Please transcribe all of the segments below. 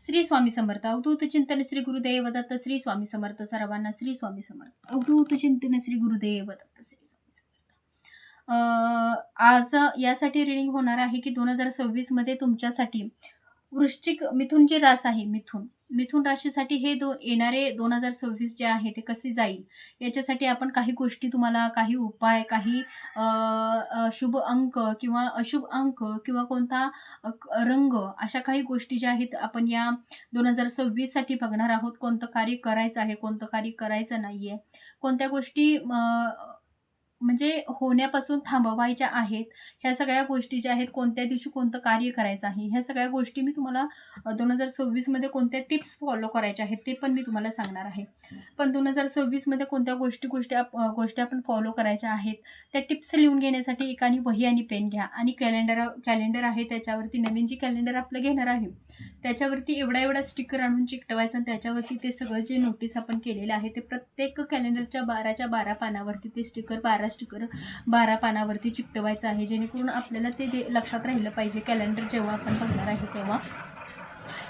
श्री स्वामी समर्थ अवधूत चिंतन श्री गुरुदेव दत्त श्री स्वामी समर्थ सर्वांना श्री स्वामी समर्थ. अवधूत चिंतन श्री गुरुदेव दत्त श्री स्वामी समर्थ. अं, आज यासाठी रिडिंग होणार आहे की दोन हजार सव्वीसमध्ये तुमच्यासाठी वृश्चिक मिथुन जे रास आहे मिथुन. मिथुन राशीसाठी हे दो येणारे दोन हजार सव्वीस जे आहे ते कसे जाईल? याच्यासाठी आपण काही गोष्टी तुम्हाला काही उपाय काही शुभ अंक किंवा अशुभ अंक किंवा कोणता रंग अशा काही गोष्टी ज्या आहेत आपण या दोन हजार सव्वीससाठी बघणार आहोत. कोणतं कार्य करायचं आहे कोणतं कार्य करायचं नाही आहे कोणत्या गोष्टी म्हणजे होण्यापासून थांबवायच्या आहेत. ह्या सगळ्या गोष्टी ज्या आहेत कोणत्या दिवशी कोणतं कार्य करायचं आहे ह्या सगळ्या गोष्टी मी तुम्हाला दोन हजार सव्वीसमध्ये कोणत्या टिप्स फॉलो करायच्या आहेत ते पण मी तुम्हाला सांगणार आहे. पण दोन हजार सव्वीसमध्ये कोणत्या गोष्टी गोष्टी आप गोष्टी आपण फॉलो करायच्या आहेत त्या टिप्स लिहून घेण्यासाठी एकाने वही आणि पेन घ्या. आणि कॅलेंडर कॅलेंडर आहे त्याच्यावरती नवीन जी कॅलेंडर आपलं घेणार आहे त्याच्यावरती एवढा एवढा स्टिकर आणून चिकटवायचं आणि त्याच्यावरती ते सगळं जे नोटीस आपण केलेलं आहे ते प्रत्येक कॅलेंडरच्या बाराच्या बारा पानावरती ते स्टिकर बारा स्टिकर बारा पानावरती चिकटवायचं आहे जेणेकरून आपल्याला ते दे लक्षात राहिलं पाहिजे. कॅलेंडर जेव्हा आपण बघणार आहे तेव्हा.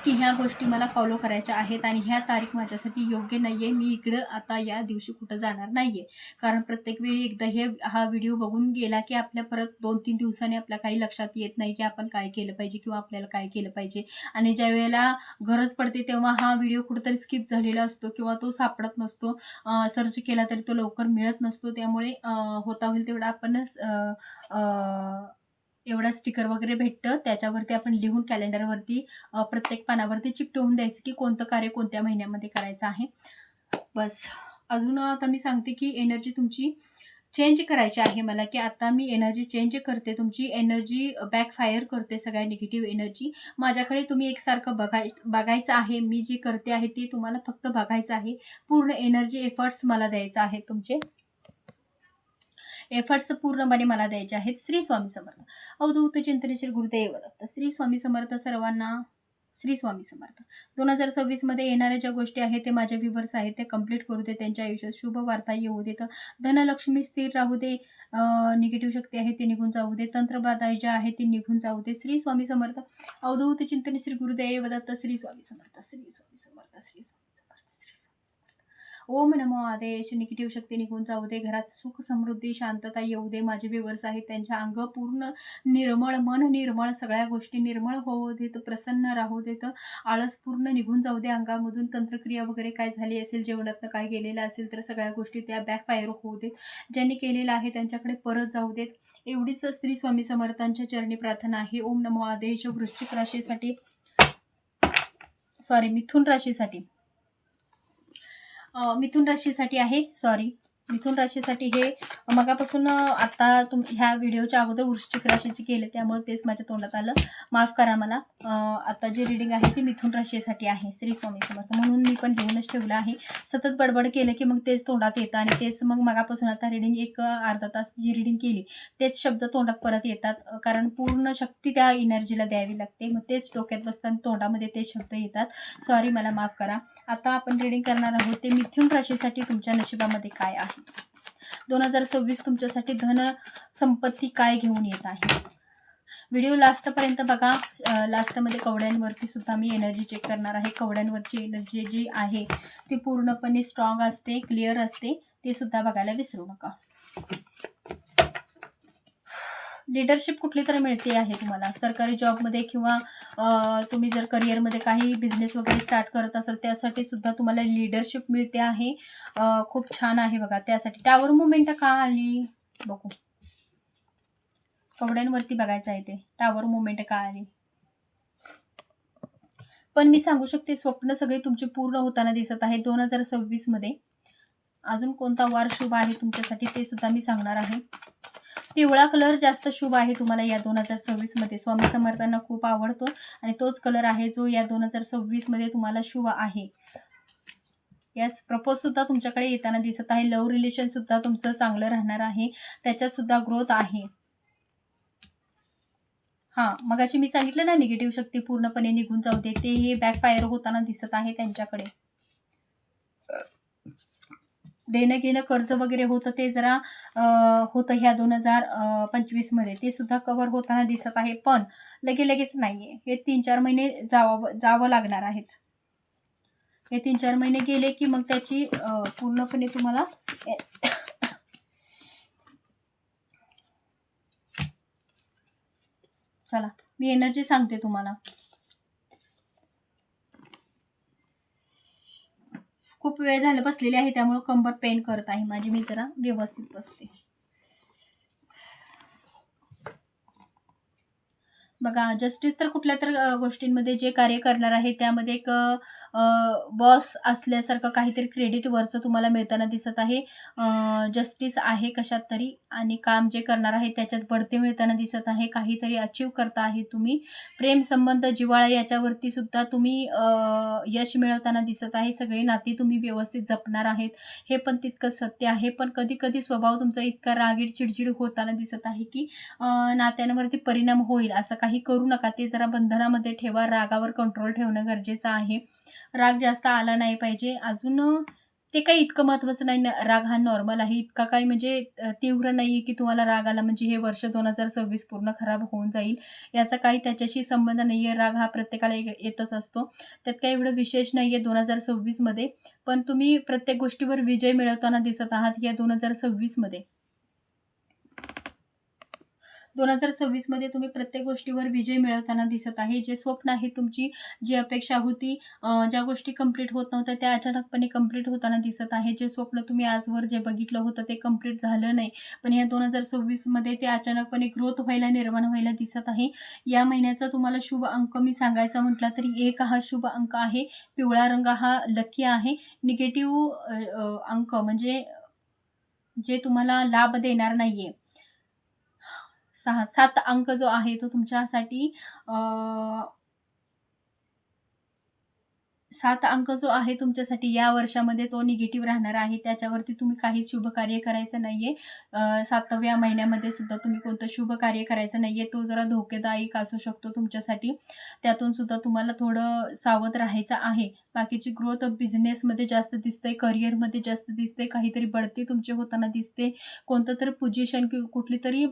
की ह्या गोष्टी मला फॉलो करायच्या आहेत आणि ह्या तारीख माझ्यासाठी योग्य नाही आहे मी इकडं आता या दिवशी कुठं जाणार नाही आहे कारण प्रत्येक वेळी एकदा हे हा व्हिडिओ बघून गेला की आपल्या परत दोन तीन दिवसांनी आपल्या काही लक्षात येत नाही की आपण काय केलं पाहिजे किंवा आपल्याला काय केलं पाहिजे. आणि ज्या वेळेला गरज पडते तेव्हा हा व्हिडिओ कुठंतरी स्किप झालेला असतो किंवा तो सापडत नसतो. सर्च केला तरी तो लवकर मिळत नसतो. त्यामुळे होता होईल तेवढा आपणच एवढा स्टिकर वगैरे भेटतं. त्याच्यावरती आपण लिहून कॅलेंडरवरती प्रत्येक पानावरती चिकटवून द्यायचं की कोणतं कार्य कोणत्या महिन्यामध्ये करायचं आहे. बस. अजून आता मी सांगते की एनर्जी तुमची चेंज करायची आहे मला की आता मी एनर्जी चेंज करते तुमची एनर्जी बॅकफायर करते सगळ्या निगेटिव्ह एनर्जी माझ्याकडे तुम्ही एकसारखं बघाय बघायचं आहे मी जे करते आहे ते तुम्हाला फक्त बघायचं आहे. पूर्ण एनर्जी एफर्ट्स मला द्यायचं आहे तुमचे. एफर्ट्स पूर्णपणे मला द्यायचे आहेत. श्री स्वामी समर्थ. अवधूत चिंतन श्री गुरुदेव दत्त. श्री स्वामी समर्थ सर्वांना श्री स्वामी समर्थ. दोन हजार सव्वीसमध्ये येणाऱ्या ज्या गोष्टी आहेत ते माझ्या व्ह्युअर्स आहेत ते कंप्लीट करू दे. त्यांच्या आयुष्यात शुभ वार्ता येऊ देत. धनलक्ष्मी स्थिर राहू दे. निगेटिव्ह शक्ती आहे ते निघून जाऊ दे. तंत्रबाधा ज्या आहेत ते निघून जाऊ दे. श्री स्वामी समर्थ. अवधूत चिंतन श्री गुरुदेव दत्त. श्री स्वामी समर्थ. श्री स्वामी समर्थ. श्री स्वामी समर्थ श्री स्वामी समर्थ ओम नमो आदेश निगेटिव्ह शक्ती निघून जाऊ दे घरात सुख समृद्धी शांतता येऊ दे माझे व्ह्युअर्स आहेत त्यांच्या अंग पूर्ण निर्मळ मन निर्मळ सगळ्या गोष्टी निर्मळ होऊ देत प्रसन्न राहू देत आळस पूर्ण निघून जाऊ दे अंगामधून तंत्रक्रिया वगैरे काय झाली असेल जेवणातनं काय गेलेलं असेल तर सगळ्या गोष्टी त्या बॅकफायर होऊ देत. ज्यांनी केलेलं आहे त्यांच्याकडे परत जाऊ देत. एवढीच स्त्री स्वामी समर्थांच्या चरणी प्रार्थना आहे. ओम नमो आदेश वृश्चिक राशीसाठी सॉरी मिथुन राशीसाठी. मिथुन राशीसाठी आहे. सॉरी मिथुन राशीसाठी हे मगापासून आता तुम ह्या व्हिडिओच्या अगोदर वृश्चिक राशीची केले त्यामुळे तेच माझ्या तोंडात आलं. माफ करा मला. आता जे रिडिंग आहे ती मिथुन राशीसाठी आहे श्री स्वामी समर्थ. म्हणून मी पण घेऊनच ठेवलं आहे. सतत बडबड केलं की मग तेच तोंडात येतं आणि तेच मग मगापासून आता रिडिंग एक अर्धा तास जी रिडिंग केली तेच शब्द तोंडात परत येतात. कारण पूर्ण शक्ती त्या एनर्जीला द्यावी लागते. मग तेच डोक्यात बसताना तोंडामध्ये ते शब्द येतात. सॉरी मला माफ करा. आता आपण रिडिंग करणार आहोत ते मिथुन राशीसाठी तुमच्या नशिबामध्ये काय आहे? दोन हजार सव्वीस तुमच्यासाठी धन संपत्ती काय घेऊन येत आहे? व्हिडिओ लास्टपर्यंत बघा. लास्टमध्ये कवड्यांवरती सुद्धा मी एनर्जी चेक करणार आहे. कवड्यांवरची एनर्जी जी आहे ती पूर्णपणे स्ट्रॉंग असते क्लिअर असते ते सुद्धा बघायला विसरू नका. लिडरशिप कुठली तर मिळते आहे तुम्हाला? सरकारी जॉबमध्ये किंवा तुम्ही जर करिअरमध्ये काही बिझनेस वगैरे स्टार्ट करत असाल त्यासाठी सुद्धा तुम्हाला लिडरशिप मिळते आहे. खूप छान आहे बघा त्यासाठी. टावर मुवमेंट का आली? बघू. कवड्यांवरती बघायचं आहे ते. टावर मुवमेंट का आली? पण मी सांगू शकते स्वप्न सगळे तुमचे पूर्ण होताना दिसत आहे दोन हजार सव्वीसमध्ये अजून कोणता वार शुभ आहे तुमच्यासाठी ते सुद्धा मी सांगणार आहे. पिवळा कलर जास्त शुभ आहे तुम्हाला या दोन हजार सव्वीसमध्ये स्वामी समर्थांना खूप आवडतो आणि तोच कलर आहे जो या दोन हजार सव्वीसमध्ये तुम्हाला शुभ आहे. यस प्रपोज सुद्धा तुमच्याकडे येताना दिसत आहे. लव्ह रिलेशन सुद्धा तुमचं चांगलं राहणार आहे. त्याच्यात सुद्धा ग्रोथ आहे. हां मग अशी मी सांगितलं ना निगेटिव्ह शक्ती पूर्णपणे निघून जाऊ दे. ते हे बॅकफायर होताना दिसत आहे त्यांच्याकडे. देणं घेणं कर्ज वगैरे होतं ते जरा होतं ह्या दोन हजार पंचवीसमध्ये ते सुद्धा कव्हर होताना दिसत आहे पण लगे लगेच नाही आहे हे तीन चार महिने जावं जावं लागणार आहेत. हे तीन चार महिने गेले की मग त्याची पूर्णपणे तुम्हाला चला मी एनर्जी सांगते तुम्हाला. खूप वेळ झालं बसलेली आहे त्यामुळे कंबर पेन करत आहे माझी. मी जरा व्यवस्थित बसते. बघा जस्टिस तर कुठल्या तर गोष्टींमध्ये जे कार्य करणार आहे त्यामध्ये एक बॉस असल्यासारखं काहीतरी क्रेडिट वरचं तुम्हाला मिळताना दिसत आहे. जस्टिस आहे कशात तरी आणि काम जे करणार आहे त्याच्यात बढती मिळताना दिसत आहे. काहीतरी अचीव करता आहे तुम्ही. प्रेम संबंध जिव्हाळा याच्यावरती सुद्धा तुम्ही यश मिळवताना दिसत आहे. सगळी नाती तुम्ही व्यवस्थित जपणार आहेत. हे पण तितकंच सत्य आहे. पण कधी कधी स्वभाव तुमचा इतका रागीड चिडचिड होताना दिसत आहे की नात्यांवरती परिणाम होईल असं काही करू नका. ते जरा बंधनामध्ये ठेवा. रागावर कंट्रोल ठेवणं गरजेचं आहे. राग जास्त आला नाही पाहिजे. अजून ते काही इतकं महत्त्वाचं नाही. न राग हा नॉर्मल आहे. इतका काही म्हणजे तीव्र नाही आहे की तुम्हाला राग आला म्हणजे हे वर्ष दोन हजार सव्वीस पूर्ण खराब होऊन जाईल. याचा काही त्याच्याशी संबंध नाही आहे राग हा प्रत्येकाला येतच असतो. त्यात काही एवढं विशेष नाही आहे दोन हजार सव्वीसमध्ये पण तुम्ही प्रत्येक गोष्टीवर विजय मिळवताना दिसत आहात या दोन हजार सव्वीसमध्ये दोन हजार सव्वीसमध्ये तुम्ही प्रत्येक गोष्टीवर विजय मिळवताना दिसत आहे. जे स्वप्न आहे तुमची जी अपेक्षा होती ज्या गोष्टी कंप्लीट होत नव्हत्या त्या अचानकपणे कंप्लीट होताना दिसत आहे. जे स्वप्न तुम्ही आजवर जे बघितलं होतं ते कंप्लीट झालं नाही. पण या दोन हजार सव्वीसमध्ये ते अचानकपणे ग्रोथ व्हायला निर्माण व्हायला दिसत आहे. या महिन्याचा तुम्हाला शुभ अंक मी सांगायचा म्हटला तरी एक हा शुभ अंक आहे. पिवळा रंग हा लकी आहे. निगेटिव्ह अंक म्हणजे जे तुम्हाला लाभ देणार नाहीये. सहा सात अंक जो आहे तो तुमच्यासाठी सात अंक जो आहे तुमच्यासाठी या वर्षामध्ये तो निगेटिव्ह राहणार आहे. त्याच्यावरती तुम्ही काहीच शुभ कार्य करायचं नाहीये. आहे सातव्या महिन्यामध्ये सुद्धा तुम्ही कोणतं शुभ कार्य करायचं नाहीये. तो जरा धोकेदायक असू शकतो तुमच्यासाठी. त्यातून सुद्धा तुम्हाला थोडं सावध राहायचं आहे. बाकीची ग्रोथ बिझनेसमध्ये जास्त दिसते करिअरमध्ये जास्त दिसते काहीतरी बढती तुमची होताना दिसते. कोणतं तरी पोझिशन किंवा कुठली तरी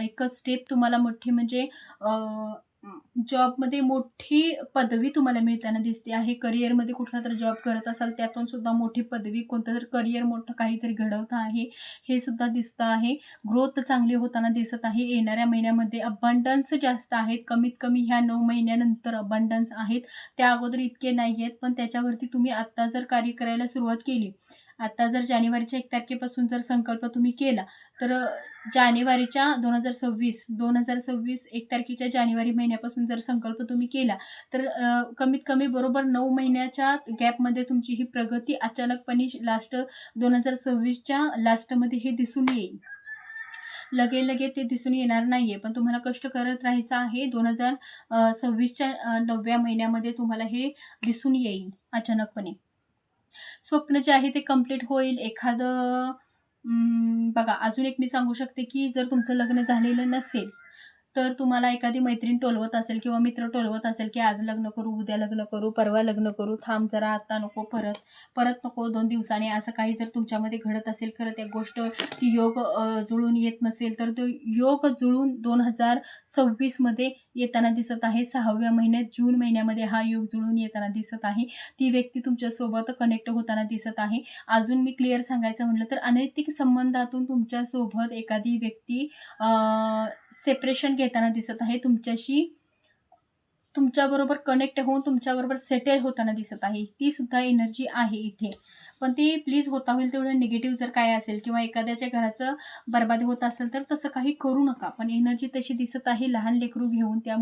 एक स्टेप तुम्हाला मोठी म्हणजे जॉबमध्ये मोठी पदवी तुम्हाला मिळताना दिसते आहे. करिअरमध्ये कुठला तर जॉब करत असाल त्यातून सुद्धा मोठी पदवी कोणतं तर करिअर मोठं काहीतरी घडवतं आहे हे सुद्धा दिसतं आहे. ग्रोथ चांगली होताना दिसत आहे. येणाऱ्या महिन्यामध्ये अबंडन्स जास्त आहेत. कमीत कमी ह्या नऊ महिन्यानंतर अबंडन्स आहेत. त्या अगोदर इतके नाही आहेत पण त्याच्यावरती तुम्ही आत्ता जर कार्य करायला सुरुवात केली आता जर जानेवारीच्या एक तारखेपासून जर संकल्प तुम्ही केला तर जानेवारीच्या दोन हजार सव्वीस दोन हजार सव्वीस एक तारखेच्या जानेवारी महिन्यापासून जर संकल्प तुम्ही केला तर कमीत कमी बरोबर नऊ महिन्याच्या गॅपमध्ये तुमची ही प्रगती अचानकपणे लास्ट दोन हजार सव्वीसच्या लास्टमध्ये हे दिसून येईल. लगे लगे ते दिसून येणार नाहीये पण तुम्हाला कष्ट करत राहायचं आहे. दोन हजार सव्वीसच्या नवव्या महिन्यामध्ये तुम्हाला हे दिसून येईल अचानकपणे. स्वप्न जे आहे ते कंप्लीट होईल. एखादं बघा अजून एक मी सांगू शकते की जर तुमचं लग्न झालेलं नसेल तर तुम्हाला एखादी मैत्रीण टोलवत असेल किंवा मित्र टोलवत असेल की आज लग्न करू उद्या लग्न करू परवा लग्न करू थांब जरा आता नको परत परत नको दोन दिवसांनी असं काही जर तुमच्यामध्ये घडत असेल खरं त्या गोष्ट ती योग जुळून येत नसेल तर तो योग जुळून दोन हजार सव्वीसमध्ये येताना दिसत आहे. सहाव्या महिन्यात जून महिन्यामध्ये हा योग जुळून येताना दिसत आहे. ती व्यक्ती तुमच्यासोबत कनेक्ट होताना दिसत आहे. अजून मी क्लिअर सांगायचं म्हटलं तर अनैतिक संबंधातून तुमच्यासोबत एखादी व्यक्ती सेपरेशन घेताना दिसत आहे. तुमच्याशी तुमच्याबरोबर कनेक्ट होऊन तुमच्याबरोबर सेटल होताना दिसत आहे. ती सुद्धा एनर्जी आहे इथे. पण ती प्लीज होता होईल तेवढं निगेटिव्ह जर काय असेल किंवा एखाद्याच्या घराचं बरबादी होत असेल तर तसं काही करू नका. पण एनर्जी तशी दिसत आहे लहान लेकरू घेऊन. त्या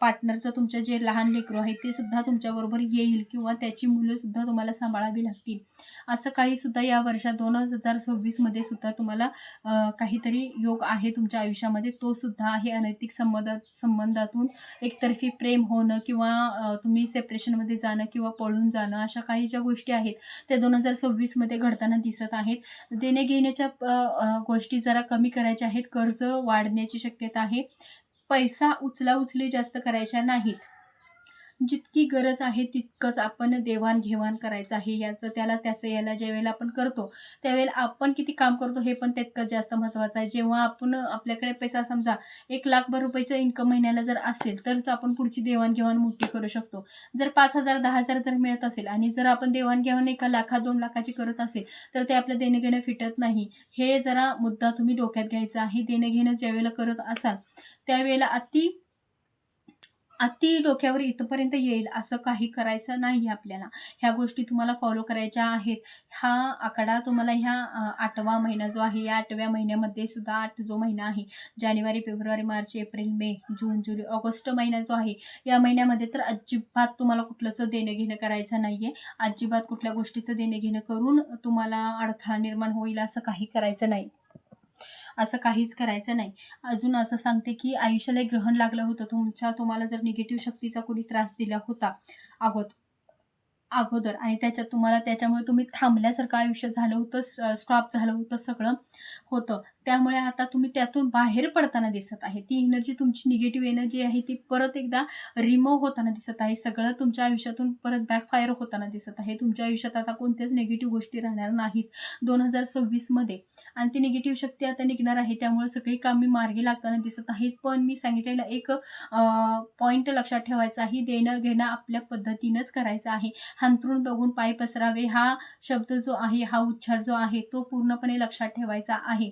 पार्टनरचं तुमचं जे लहान लेकरू आहे ते सुद्धा तुमच्याबरोबर येईल किंवा त्याची मुलं सुद्धा तुम्हाला सांभाळावी लागतील. असं काही सुद्धा या वर्षात दोन हजार सव्वीसमध्ये सुद्धा तुम्हाला काहीतरी योग आहे तुमच्या आयुष्यामध्ये. तो सुद्धा आहे अनैतिक संबंध संबंधातून एकतर्फी प्रेम होणं किंवा तुम्ही सेपरेशनमध्ये जाणं किंवा पळून जाणं अशा काही ज्या गोष्टी आहेत त्या दोन हजार सव्वीसमध्ये घडताना दिसत आहेत. देणे घेण्याच्या गोष्टी जरा कमी करायच्या आहेत. कर्ज वाढण्याची शक्यता आहे. पैसा उचला उचली जास्त करायच्या नाहीत. जितकी गरज आहे तितकंच आपण देवाणघेवाण करायचं आहे. याचं त्याला त्याचं याला ज्यावेळेला आपण करतो त्यावेळेला आपण किती काम करतो हे पण तितकंच जास्त महत्त्वाचं आहे. जेव्हा आपण आपल्याकडे पैसा समजा एक लाखभर रुपयाचं इन्कम महिन्याला जर असेल तरच आपण पुढची देवाणघेवाण मोठी करू शकतो. जर पाच हजार दहा हजार जर मिळत असेल आणि जर आपण देवाणघेवाण एका लाखा दोन लाखाची करत असेल तर ते आपलं देणं घेणं फिटत नाही. हे जरा मुद्दा तुम्ही डोक्यात घ्यायचा आहे. देणं घेणं ज्यावेळेला करत असाल त्यावेळेला अति अति डोक्यावर इथंपर्यंत येईल असं काही करायचं नाही आपल्याला. ह्या गोष्टी तुम्हाला फॉलो करायच्या आहेत. हा आकडा तुम्हाला ह्या आठवा महिना जो आहे या आठव्या महिन्यामध्ये सुद्धा आठ जो महिना आहे जानेवारी फेब्रुवारी मार्च एप्रिल मे जून जुलै ऑगस्ट महिना जो आहे या महिन्यामध्ये तर अजिबात तुम्हाला कुठलंच देणं घेणं करायचं नाही आहे अजिबात कुठल्या गोष्टीचं देणं घेणं करून तुम्हाला अडथळा निर्माण होईल असं काही करायचं नाही. असं काहीच करायचं नाही. अजून असं सांगते की आयुष्याला एक ग्रहण लागलं होतं. तुमच्या तुम्हाला जर निगेटिव्ह शक्तीचा कोणी त्रास दिला होता अगोदर अगोदर आणि त्याच्यात तुम्हाला त्याच्यामुळे तुम्ही थांबल्यासारखं आयुष्य झालं होतं स्टॉप झालं होतं सगळं होतं. त्यामुळे आता तुम्ही त्यातून बाहेर पडताना दिसत आहे. ती एनर्जी तुमची निगेटिव्ह एनर्जी आहे ती परत एकदा रिमूव्ह होताना दिसत आहे. सगळं तुमच्या आयुष्यातून परत बॅकफायर होताना दिसत आहे. तुमच्या आयुष्यात आता कोणत्याच निगेटिव्ह गोष्टी राहणार नाहीत. दोन हजार सव्वीसमध्ये आणि ती निगेटिव्ह शक्ती आता निघणार आहे. त्यामुळे सगळी कामे मार्गी लागताना दिसत आहेत. पण मी सांगितलेलं एक पॉईंट लक्षात ठेवायचा आहे. देणं घेणं आपल्या पद्धतीनंच करायचं आहे. हांतरून बघून पाय पसरावे. हा शब्द जो आहे हा उच्चार जो आहे तो पूर्णपणे लक्षात ठेवायचा आहे.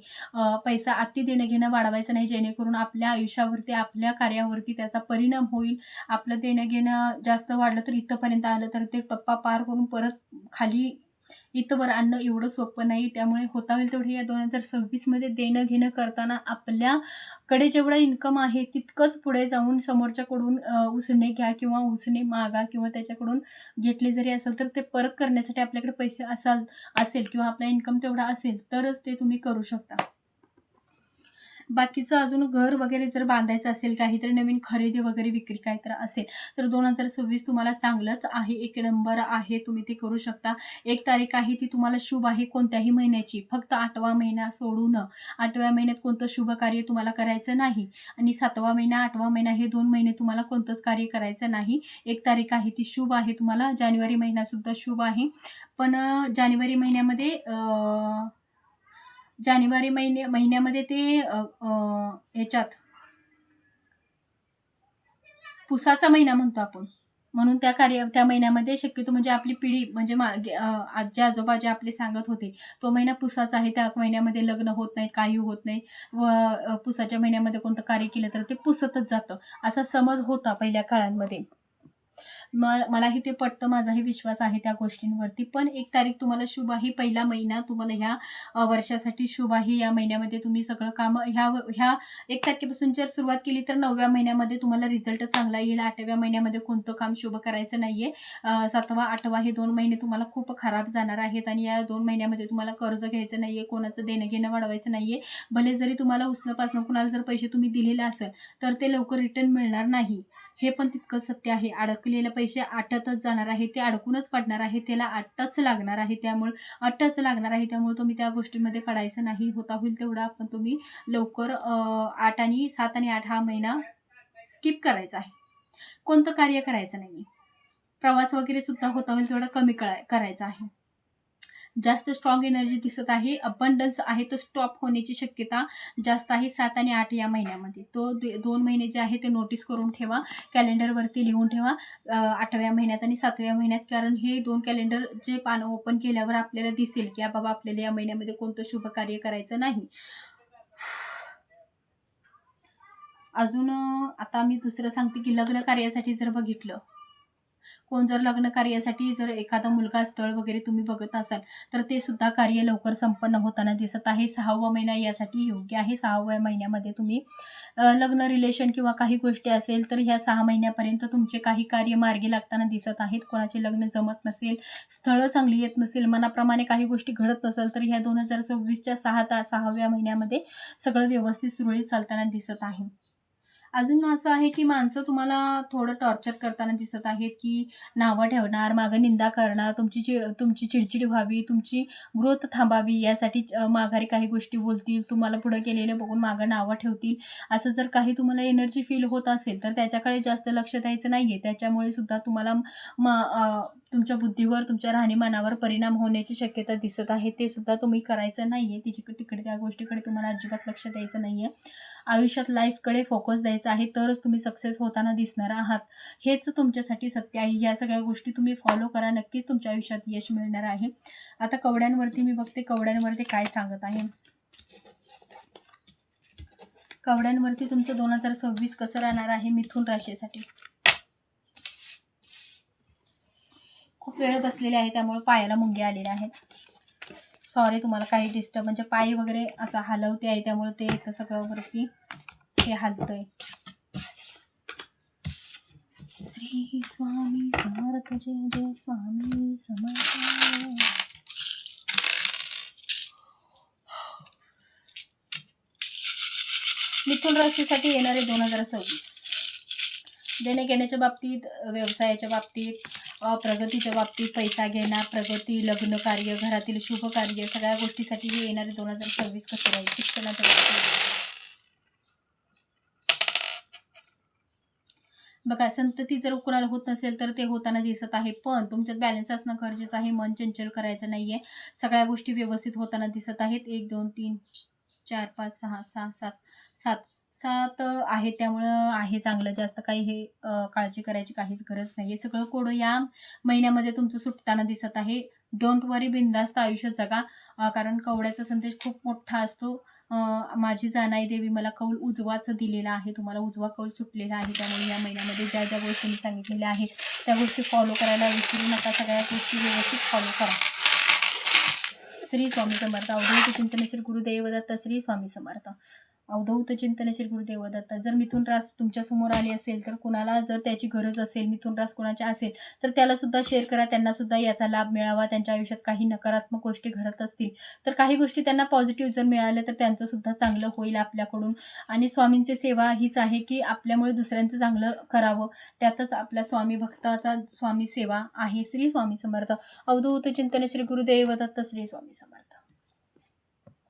पैसा अति देणं घेणं वाढवायचं नाही जेणेकरून आपल्या आयुष्यावरती आपल्या कार्यावरती त्याचा परिणाम होईल. आपलं देणं घेणं जास्त वाढलं तर इथंपर्यंत आलं तर ते टप्पा पार करून परत खाली इथंवर आणणं एवढं सोपं नाही. त्यामुळे होता होईल तेवढे. या दोन हजार सव्वीसमध्ये देणं घेणं करताना आपल्याकडे जेवढा इन्कम आहे तितकंच पुढे जाऊन समोरच्याकडून उसने घ्या किंवा उसने मागा किंवा त्याच्याकडून घेतले जरी असेल तर ते परत करण्यासाठी आपल्याकडे पैसे असाल असेल किंवा आपला इन्कम तेवढा असेल तरच ते तुम्ही करू शकता. बाकीचं अजून घर वगैरे जर बांधायचं असेल काहीतरी नवीन खरेदी वगैरे विक्री काय तर असेल तर दोन हजार सव्वीस तुम्हाला चांगलंच आहे. एक नंबर आहे तुम्ही ते करू शकता. एक तारीख आहे ती तुम्हाला शुभ आहे कोणत्याही महिन्याची. फक्त आठवा महिना सोडून आठव्या महिन्यात कोणतं शुभ कार्य तुम्हाला करायचं नाही आणि सातवा महिना आठवा महिना हे दोन महिने तुम्हाला कोणतंच कार्य करायचं नाही. एक तारीख आहे ती शुभ आहे तुम्हाला. जानेवारी महिनासुद्धा शुभ आहे. पण जानेवारी महिन्यामध्ये अं, जानेवारी महिने महिन्यामध्ये ते अ, अ, ह्याच्यात पुसाचा महिना म्हणतो आपण. म्हणून त्या कार्य त्या महिन्यामध्ये शक्यतो म्हणजे आपली पिढी म्हणजे मागे अ, आजी आजोबा जे आपले सांगत होते तो महिना पुसाचा आहे. त्या महिन्यामध्ये लग्न होत नाही काही होत नाही. व अ, पुसाच्या महिन्यामध्ये कोणतं कार्य केलं तर ते पुसतच जातं. असा समज होता पहिल्या काळांमध्ये. म मलाही ते पटतं माझाही विश्वास आहे त्या गोष्टींवरती. पण एक तारीख तुम्हाला शुभ आहे पहिला महिना तुम्हाला ह्या वर्षासाठी शुभ आहे. या महिन्यामध्ये तुम्ही सगळं कामं ह्या ह्या एक तारखेपासून जर सुरुवात केली तर नवव्या महिन्यामध्ये तुम्हाला रिझल्ट चांगला येईल. आठव्या महिन्यामध्ये कोणतं काम शुभ करायचं नाहीये. सातवा आठवा हे दोन महिने तुम्हाला खूप खराब जाणार आहेत आणि या दोन महिन्यामध्ये तुम्हाला कर्ज घ्यायचं नाहीये कोणाचं देणं घेणं वाढवायचं नाहीये. भले जरी तुम्हाला उसणं कुणाला जर पैसे तुम्ही दिलेले असेल तर ते लवकर रिटर्न मिळणार नाही. हे पण तितकं सत्य आहे. अडकलेले पैसे आटतच जाणार आहे. ते अडकूनच पडणार आहे. त्याला आटच लागणार आहे. त्यामुळे अटच लागणार आहे. त्यामुळे तुम्ही त्या गोष्टीमध्ये पडायचं नाही. होता होईल तेवढा आपण तुम्ही लवकर आठ आणि सात आणि आठ हा महिना स्किप करायचा आहे. कोणतं कार्य करायचं नाही प्रवास वगैरे सुद्धा होता होईल तेवढा कमी कळाय करायचा आहे. जास्त स्ट्रॉंग एनर्जी दिसत आहे. अबंडन्स आहे तो स्टॉप होण्याची शक्यता जास्त आहे सात आणि आठ या महिन्यामध्ये. तो दे- दोन महिने जे आहे ते नोटीस करून ठेवा. कॅलेंडरवरती लिहून ठेवा. आठव्या महिन्यात आणि सातव्या महिन्यात. कारण हे दोन कॅलेंडर जे पानं ओपन केल्यावर आपल्याला दिसेल की बाबा आपल्याला या महिन्यामध्ये कोणतं शुभ कार्य करायचं नाही. अजून आता मी दुसरं सांगते की लग्न कार्यासाठी जर बघितलं कोण जर लग्न कार्यासाठी जर एखादा मुलगा स्थळ वगैरे तुम्ही बघत असाल तर ते सुद्धा कार्य लवकर संपन्न होताना दिसत आहे. सहावा महिना यासाठी योग्य आहे. सहाव्या महिन्यामध्ये तुम्ही लग्न रिलेशन किंवा काही गोष्टी असेल तर ह्या सहा महिन्यापर्यंत तुमचे काही कार्य मार्गी लागताना दिसत आहेत. कोणाचे लग्न जमत नसेल स्थळं चांगली येत नसेल मनाप्रमाणे काही गोष्टी घडत नसेल तर ह्या दोन हजार सव्वीसच्या सहा ता सहाव्या महिन्यामध्ये सगळं व्यवस्थित सुरळीत चालताना दिसत आहे. अजून असं आहे की माणसं तुम्हाला थोडं टॉर्चर करताना दिसत आहेत की नावं ठेवणार मागं निंदा करणार तुमची चि तुमची चिडचिड व्हावी तुमची ग्रोथ थांबावी यासाठी माघारी काही गोष्टी बोलतील तुम्हाला पुढं केलेलं बघून मागं नावं ठेवतील. असं जर काही तुम्हाला एनर्जी फील होत असेल तर त्याच्याकडे जास्त लक्ष द्यायचं नाही आहे त्याच्यामुळे सुद्धा तुम्हाला मा तुमच्या बुद्धीवर तुमच्या राहणीमानावर परिणाम होण्याची शक्यता दिसत आहे. ते सुद्धा तुम्ही करायचं नाही आहे तिची तिकडे त्या गोष्टीकडे तुम्हाला अजिबात लक्ष द्यायचं नाही आहे आयुष्यात लाईफकडे फोकस द्यायचा आहे तरच तुम्ही सक्सेस होताना दिसणार आहात. हेच तुमच्यासाठी सत्य आहे. ह्या सगळ्या गोष्टी तुम्ही फॉलो करा. नक्कीच तुमच्या आयुष्यात यश मिळणार आहे. आता कवड्यांवरती मी बघते कवड्यांवरती काय सांगत आहे. कवड्यांवरती तुमचं दोन हजार सव्वीस कसं राहणार आहे? मिथून राशीसाठी. खूप वेळ बसलेले आहे त्यामुळे पायाला मुंगे आलेले आहेत. सॉरी तुम्हाला काही डिस्टर्ब म्हणजे पाय वगैरे असं हलवते आहे त्यामुळे ते इथं सगळं वरती हे हलतंय. श्री स्वामी समर्थ जय जय स्वामी समर्थ. मिथुन राशीसाठी येणारे दोन हजार सव्वीस. देणे घेण्याच्या बाबतीत व्यवसायाच्या बाबतीत प्रगतीच्या बाबतीत पैसा घेणार प्रगती लग्न कार्य घरातील शुभ कार्य सगळ्या गोष्टीसाठी हे येणारे दोन हजार सव्वीस कसं राहील शिक्षणाच्या बघा संतती जर कुणाला होत नसेल तर ते होताना दिसत आहे पण तुमच्यात बॅलन्स असणं गरजेचं आहे मन चंचल करायचं नाही आहे सगळ्या गोष्टी व्यवस्थित होताना दिसत आहेत. एक दोन तीन चार पाच सहा सहा सात सात सात आहे त्यामुळं आहे चांगलं. जास्त काही हे काळजी करायची काहीच गरज नाही आहे सगळं कोडं या महिन्यामध्ये तुमचं सुटताना दिसत आहे. डोंट वरी बिंदास्त आयुष्य जगा. कारण कवड्याचा संदेश खूप मोठा असतो. माझी जानाई देवी मला कौल उजवाच दिलेला आहे. तुम्हाला उजवा कौल सुटलेला आहे. त्यामुळे या महिन्यामध्ये ज्या ज्या गोष्टी मी सांगितलेल्या आहेत त्या गोष्टी फॉलो करायला विसरू नका. सगळ्या गोष्टी व्यवस्थित फॉलो करा. श्री स्वामी समर्थ. अवधूत चिंतनेश्वर गुरुदेव दत्त श्री स्वामी समर्थ. अवधूत चिंतनशील गुरुदेव दत्त. जर मिथुन रास तुमच्यासमोर आली असेल तर कुणाला जर त्याची गरज असेल मिथुन रास कुणाच्या असेल तर त्याला सुद्धा शेअर करा. त्यांना सुद्धा याचा लाभ मिळावा. त्यांच्या आयुष्यात काही नकारात्मक गोष्टी घडत असतील तर काही गोष्टी त्यांना पॉझिटिव्ह जर मिळाल्या तर त्यांचं सुद्धा चांगलं होईल आपल्याकडून. आणि स्वामींची सेवा हीच आहे की आपल्यामुळे दुसऱ्यांचं चांगलं करावं. त्यातच आपल्या स्वामी भक्ताचा स्वामी सेवा आहे. श्री स्वामी समर्थ. अवधूत चिंतन श्री गुरुदेव दत्त. श्री स्वामी समर्थ.